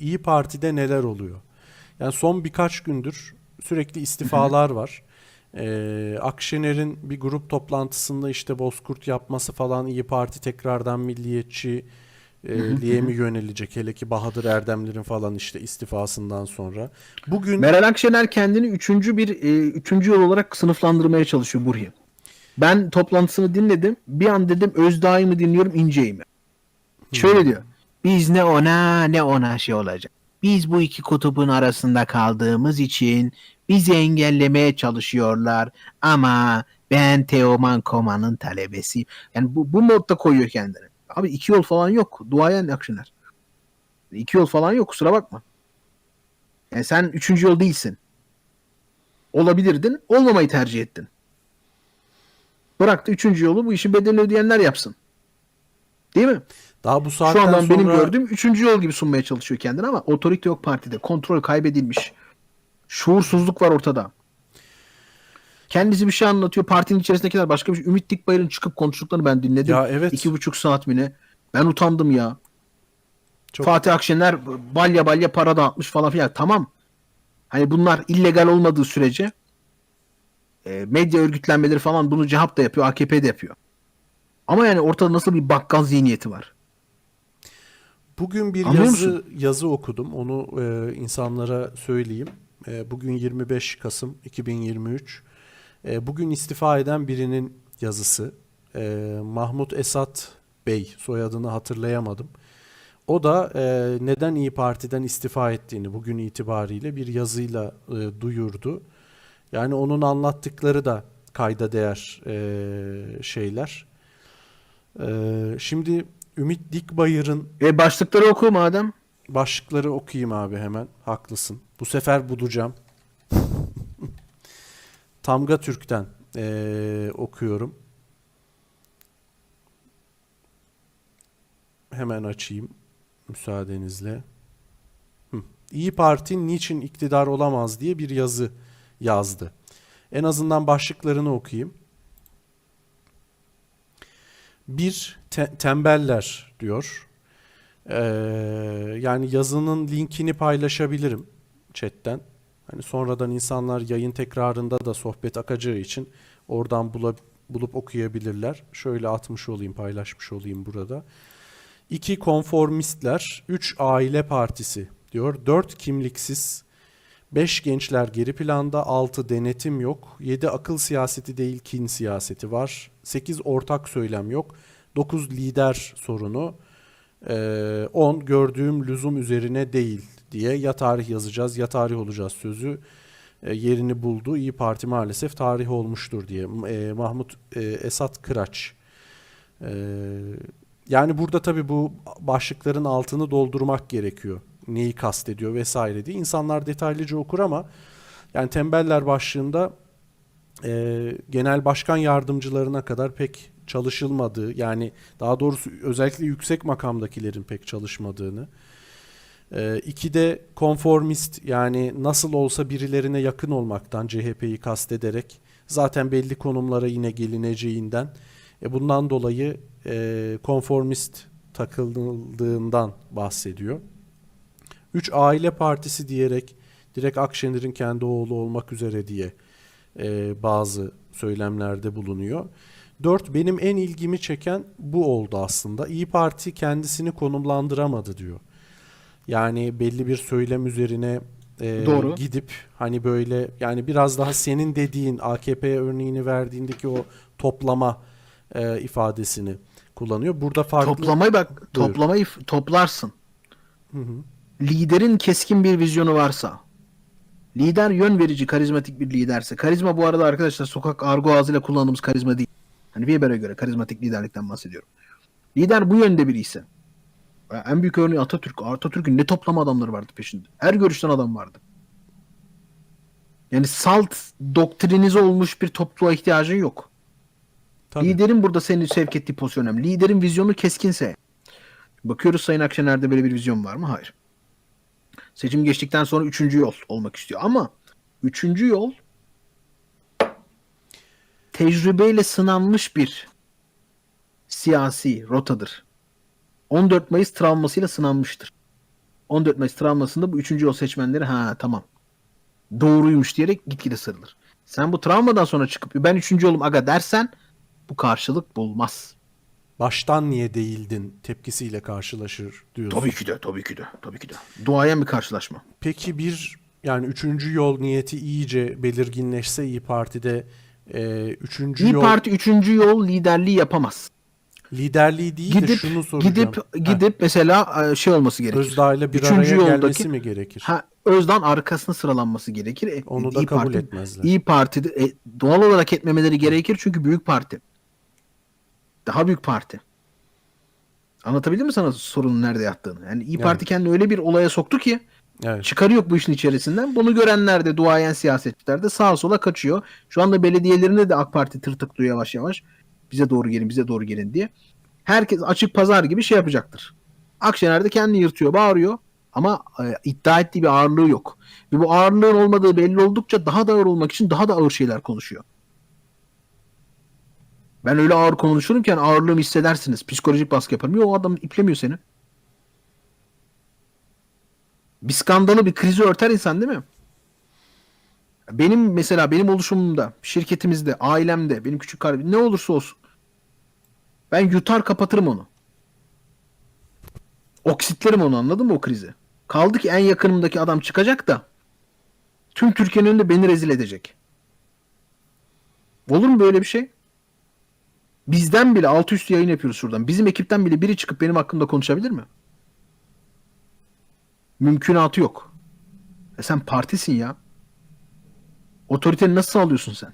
İyi Parti'de neler oluyor? Yani son birkaç gündür sürekli istifalar var. Ee, Akşener'in bir grup toplantısında işte Bozkurt yapması falan İyi Parti tekrardan milliyetçi e, liğe mi yönelecek? Hele ki Bahadır Erdemler'in falan işte istifasından sonra. Bugün Meral Akşener kendini üçüncü bir e, üçüncü yol olarak sınıflandırmaya çalışıyor Burhi. Ben toplantısını dinledim. Bir an dedim Özdağ'ı mı dinliyorum İnce'yi mi? Şöyle diyor. Biz ne ona ne ona şey olacak. Biz bu iki kutubun arasında kaldığımız için bizi engellemeye çalışıyorlar ama ben Teoman Koma'nın talebesiyim. Yani bu, bu modda koyuyor kendini. Abi iki yol falan yok. Duayen Akşener. İki yol falan yok kusura bakma. Yani sen üçüncü yol değilsin. Olabilirdin, olmamayı tercih ettin. Bıraktı üçüncü yolu bu işin bedelini ödeyenler yapsın. Değil mi? Daha bu Şu saatten andan sonra benim gördüğüm üçüncü yol gibi sunmaya çalışıyor kendini ama otorite yok partide. Kontrol kaybedilmiş. Şuursuzluk var ortada. Kendisi bir şey anlatıyor. Partinin içerisindekiler başka bir şey. Ümit Dikbayır'ın çıkıp konuştuklarını ben dinledim. Ya evet. İki buçuk saat mi ne? Ben utandım ya. Çok- Fatih Akşener balya balya para dağıtmış falan filan. Tamam. Hani bunlar illegal olmadığı sürece e, medya örgütlenmeleri falan bunu CHP da yapıyor, AKP de yapıyor. Ama yani ortada nasıl bir bakkal zihniyeti var? Bugün bir Anlıyor yazı musun? yazı okudum. Onu e, insanlara söyleyeyim. E, bugün 25 Kasım 2023. E, bugün istifa eden birinin yazısı. E, Mahmut Esat Bey soyadını hatırlayamadım. O da e, neden İyi Parti'den istifa ettiğini bugün itibariyle bir yazıyla e, duyurdu. Yani onun anlattıkları da kayda değer e, şeyler. E, şimdi Ümit Dikbayır'ın E başlıkları oku madem. Başlıkları okuyayım abi hemen. Haklısın. Bu sefer bulacağım. Tamga Türk'ten eee, okuyorum. Hemen açayım müsaadenizle. Hı. İyi Parti niçin iktidar olamaz diye bir yazı yazdı. En azından başlıklarını okuyayım. Bir te- tembeller diyor. Ee, yani yazının linkini paylaşabilirim chatten. Hani sonradan insanlar yayın tekrarında da sohbet akacağı için oradan bula- bulup okuyabilirler. Şöyle atmış olayım, paylaşmış olayım burada. İki konformistler, üç aile partisi diyor. Dört kimliksiz, beş gençler geri planda, altı denetim yok, yedi akıl siyaseti değil kin siyaseti var, sekiz ortak söylem yok, dokuz lider sorunu, ee, 10 gördüğüm lüzum üzerine değil diye ya tarih yazacağız ya tarih olacağız sözü yerini buldu. İyi Parti maalesef tarih olmuştur diye. Mahmut Esat Kıraç. Yani burada tabii bu başlıkların altını doldurmak gerekiyor. Neyi kastediyor vesaire diye. İnsanlar detaylıca okur ama yani tembeller başlığında e, genel başkan yardımcılarına kadar pek çalışılmadığı yani daha doğrusu özellikle yüksek makamdakilerin pek çalışmadığını e, iki de konformist yani nasıl olsa birilerine yakın olmaktan CHP'yi kastederek zaten belli konumlara yine gelineceğinden e, bundan dolayı e, konformist takıldığından bahsediyor. Üç aile partisi diyerek direkt Akşener'in kendi oğlu olmak üzere diye e, bazı söylemlerde bulunuyor. Dört benim en ilgimi çeken bu oldu aslında. İyi Parti kendisini konumlandıramadı diyor. Yani belli bir söylem üzerine e, Doğru. gidip hani böyle yani biraz daha senin dediğin AKP örneğini verdiğindeki o toplama e, ifadesini kullanıyor. Burada farklı Toplamayı bak, Buyur. toplamayı toplarsın. Hı hı. Liderin keskin bir vizyonu varsa, lider yön verici, karizmatik bir liderse, karizma bu arada arkadaşlar sokak argo ağzıyla kullandığımız karizma değil. Hani Weber'e göre karizmatik liderlikten bahsediyorum. Lider bu yönde biri ise, ya en büyük örneği Atatürk. Atatürk'ün ne toplama adamları vardı peşinde. Her görüşten adam vardı. Yani salt doktrinize olmuş bir topluluğa ihtiyacın yok. Tabii. Liderin burada senin sevk ettiği pozisyon önemli. Liderin vizyonu keskinse. Bakıyoruz Sayın Akşener'de böyle bir vizyon var mı? Hayır. Seçim geçtikten sonra üçüncü yol olmak istiyor. Ama üçüncü yol tecrübeyle sınanmış bir siyasi rotadır. 14 Mayıs travmasıyla sınanmıştır. 14 Mayıs travmasında bu 3. yol seçmenleri ha tamam doğruymuş diyerek gitgide sarılır. Sen bu travmadan sonra çıkıp ben 3. yolum aga dersen bu karşılık bulmaz. Baştan niye değildin tepkisiyle karşılaşır diyorsun. Tabii ki de, tabii ki de, tabii ki de. Duayen bir karşılaşma. Peki bir yani üçüncü yol niyeti iyice belirginleşse İyi Parti'de e, üçüncü İyi yol Parti 3. yol liderliği yapamaz. liderliği değil de Gidip şunu soracağım. gidip Ha, gidip mesela e, şey olması gerekir. Özdağ'la bir Üçüncü araya yoldaki- gelmesi mi gerekir? Ha Özdan arkasına sıralanması gerekir. E, Onu da İyi kabul Parti, etmezler. İyi Parti'de e, doğal olarak etmemeleri gerekir çünkü büyük parti. Daha büyük parti. Anlatabildim mi sana sorunun nerede yattığını? Yani İyi Evet. Parti kendini öyle bir olaya soktu ki Evet. çıkarı yok bu işin içerisinden. Bunu görenler de duayen siyasetçiler de sağa sola kaçıyor. Şu anda belediyelerinde de AK Parti tırtıklıyor yavaş yavaş. Bize doğru gelin, bize doğru gelin diye. Herkes açık pazar gibi şey yapacaktır. Akşener de kendini yırtıyor, bağırıyor. Ama e, iddia ettiği bir ağırlığı yok. Ve bu ağırlığın olmadığı belli oldukça daha da ağır olmak için daha da ağır şeyler konuşuyor. Ben öyle ağır konuşurum ki ağırlığımı hissedersiniz. Psikolojik baskı yaparım. Yok o adam iplemiyor seni. Bir skandalı bir krizi örter insan değil mi? Benim mesela benim oluşumumda, şirketimizde, ailemde, benim küçük kardeşim ne olursa olsun ben yutar kapatırım onu. Oksitlerim onu anladın mı o krizi? Kaldı ki en yakınımdaki adam çıkacak da tüm Türkiye'nin önünde beni rezil edecek. Olur mu böyle bir şey? Bizden bile altı üstü yayın yapıyoruz şuradan. Bizim ekipten bile biri çıkıp benim hakkımda konuşabilir mi? Mümkünatı yok. E sen partisin ya. Otoriteni nasıl sağlıyorsun sen?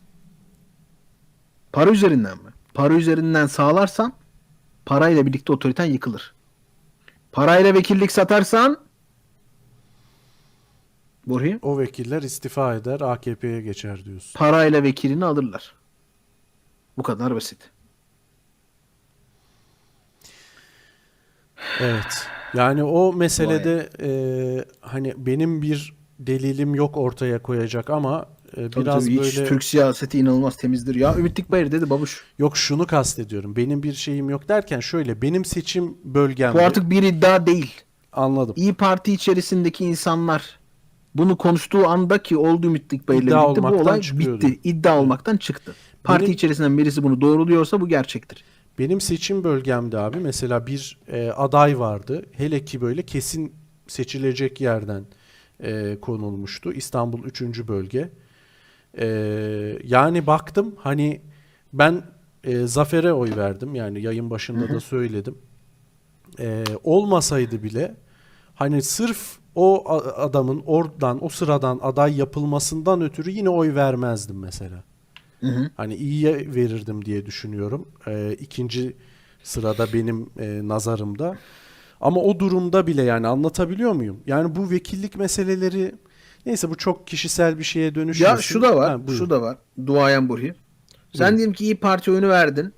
Para üzerinden mi? Para üzerinden sağlarsan parayla birlikte otoriten yıkılır. Parayla vekillik satarsan Burhi O vekiller istifa eder, AKP'ye geçer diyorsun. parayla vekilini alırlar. Bu kadar basit. Evet. Yani o meselede e, hani benim bir delilim yok ortaya koyacak ama e, Tabii biraz tabii, böyle Türk siyaseti inanılmaz temizdir. Ya Ümit Dikbayır dedi babuş. yok şunu kastediyorum. Benim bir şeyim yok derken şöyle benim seçim bölgem Bu artık bir iddia değil. anladım. İyi Parti içerisindeki insanlar bunu konuştuğu anda ki oldu Ümit Dikbayır'la birlikte bu olay çıkıyordu. bitti. İddia olmaktan çıktı. Parti Benim- içerisinden birisi bunu doğruluyorsa bu gerçektir. Benim seçim bölgemde abi mesela bir e, aday vardı. Hele ki böyle kesin seçilecek yerden e, konulmuştu. İstanbul 3. bölge. E, yani baktım hani ben e, Zafer'e oy verdim. Yani yayın başında da söyledim. E, olmasaydı bile hani sırf o adamın oradan o sıradan aday yapılmasından ötürü yine oy vermezdim mesela. Hı hı. Hani iyiye verirdim diye düşünüyorum. Ee, ikinci sırada benim e, nazarımda. Ama o durumda bile yani anlatabiliyor muyum? Yani bu vekillik meseleleri neyse bu çok kişisel bir şeye dönüşüyor. Ya şu da var. Ha, şu da var. Duayen Burhi. Sen diyelim ki İyi Parti oyunu verdin.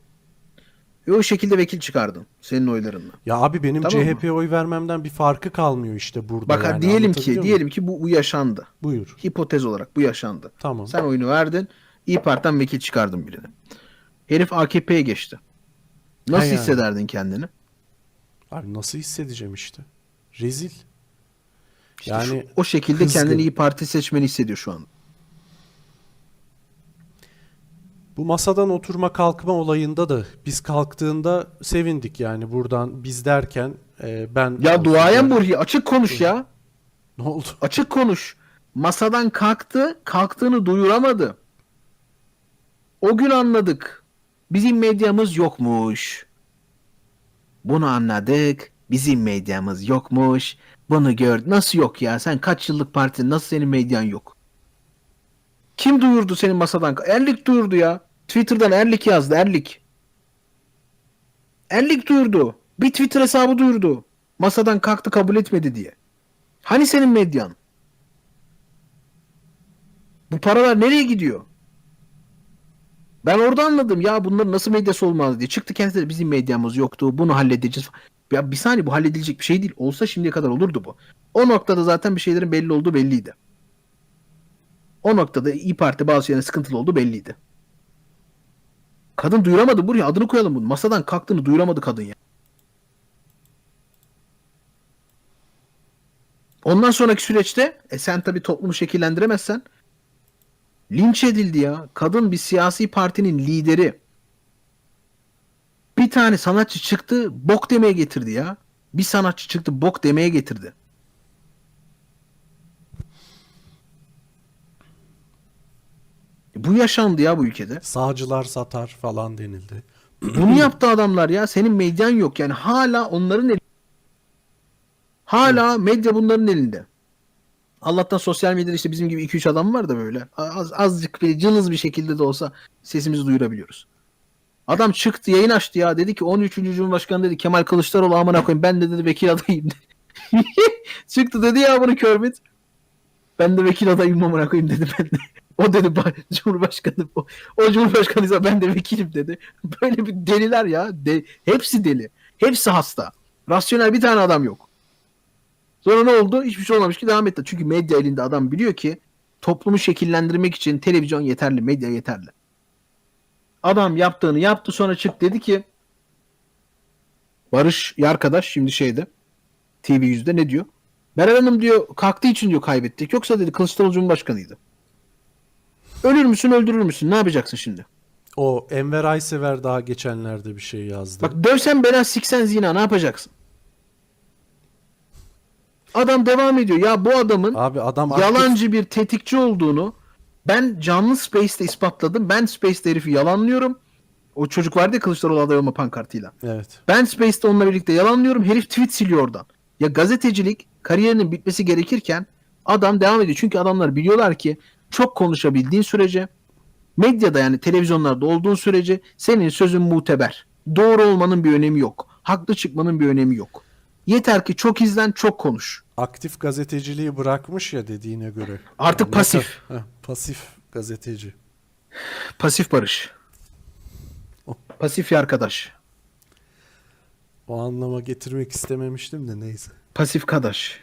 Ve o şekilde vekil çıkardın. Senin oylarınla. Ya abi benim Tamam? CHP'ye oy vermemden bir farkı kalmıyor işte burada Bak yani. diyelim ki Anlatabiliyor diyelim ki bu, bu yaşandı. Buyur. Hipotez olarak bu yaşandı. Tamam. Sen oyunu verdin. İyi Parti'den vekil çıkardın birini. Herif AKP'ye geçti. Nasıl He hissederdin kendini? Abi nasıl hissedeceğim işte? Rezil. İşte Yani şu- o şekilde kızgın. kendini İyi Parti seçmeni hissediyor şu an. Bu masadan oturma kalkma olayında da biz kalktığında sevindik yani buradan biz derken e, ben Ya duayen bu Burhi açık konuş ya. ne oldu? Açık konuş. Masadan kalktı, kalktığını duyuramadı. O gün anladık. Bizim medyamız yokmuş. Bunu anladık. Bizim medyamız yokmuş. Bunu gör. Nasıl yok ya? Sen kaç yıllık parti nasıl senin medyan yok? Kim duyurdu senin masadan? Erlik duyurdu ya. Twitter'dan Erlik yazdı. Erlik. Erlik duyurdu. Bir Twitter hesabı duyurdu. Masadan kalktı kabul etmedi diye. Hani senin medyan? Bu paralar nereye gidiyor? Ben orada anladım ya bunların nasıl medyası olmaz diye. Çıktı kendisi de bizim medyamız yoktu. Bunu halledeceğiz. Ya bir saniye bu halledilecek bir şey değil. Olsa şimdiye kadar olurdu bu. O noktada zaten bir şeylerin belli olduğu belliydi. O noktada İyi Parti bazı şeylerin sıkıntılı olduğu belliydi. Kadın duyuramadı buraya adını koyalım bunu. Masadan kalktığını duyuramadı kadın ya. Ondan sonraki süreçte e sen tabii toplumu şekillendiremezsen linç edildi ya. Kadın bir siyasi partinin lideri. Bir tane sanatçı çıktı bok demeye getirdi ya. Bir sanatçı çıktı bok demeye getirdi. Bu yaşandı ya bu ülkede. Sağcılar satar falan denildi. Bunu yaptı adamlar ya. Senin medyan yok. Yani hala onların elinde. Hala medya bunların elinde. Allah'tan sosyal medyada işte bizim gibi 2-3 adam var da böyle. Az, azıcık bir cılız bir şekilde de olsa sesimizi duyurabiliyoruz. Adam çıktı yayın açtı ya. Dedi ki 13. Cumhurbaşkanı dedi Kemal Kılıçdaroğlu amına koyayım ben de dedi vekil adayım. çıktı dedi ya bunu Körmit. Ben de vekil adayım amına koyayım dedi ben de. O dedi "Ba- Cumhurbaşkanı o, o Cumhurbaşkanıysa ben de vekilim dedi. Böyle bir deliler ya. De, hepsi deli. Hepsi hasta. Rasyonel bir tane adam yok. Sonra ne oldu? Hiçbir şey olmamış ki devam etti. Çünkü medya elinde adam biliyor ki toplumu şekillendirmek için televizyon yeterli, medya yeterli. Adam yaptığını yaptı sonra çık dedi ki Barış arkadaş şimdi şeyde TV yüzde ne diyor? Meral Hanım diyor kalktığı için diyor kaybettik. Yoksa dedi Kılıçdaroğlu Cumhurbaşkanıydı. Ölür müsün öldürür müsün? Ne yapacaksın şimdi? O Enver Aysever daha geçenlerde bir şey yazdı. Bak dövsen bela siksen zina ne yapacaksın? Adam devam ediyor. Ya bu adamın Abi adam aktif- yalancı bir tetikçi olduğunu ben canlı Space'te ispatladım. Ben Space'te herifi yalanlıyorum. O çocuk vardı ya Kılıçdaroğlu aday olma pankartıyla. Evet. Ben Space'te onunla birlikte yalanlıyorum. Herif tweet siliyor oradan. Ya gazetecilik kariyerinin bitmesi gerekirken adam devam ediyor. Çünkü adamlar biliyorlar ki çok konuşabildiğin sürece medyada yani televizyonlarda olduğun sürece senin sözün muteber. Doğru olmanın bir önemi yok. Haklı çıkmanın bir önemi yok. Yeter ki çok izlen, çok konuş. Aktif gazeteciliği bırakmış ya dediğine göre. Artık ne pasif. Heh, pasif gazeteci. Pasif barış. Pasif arkadaş. O anlama getirmek istememiştim de neyse. Pasif kadaş.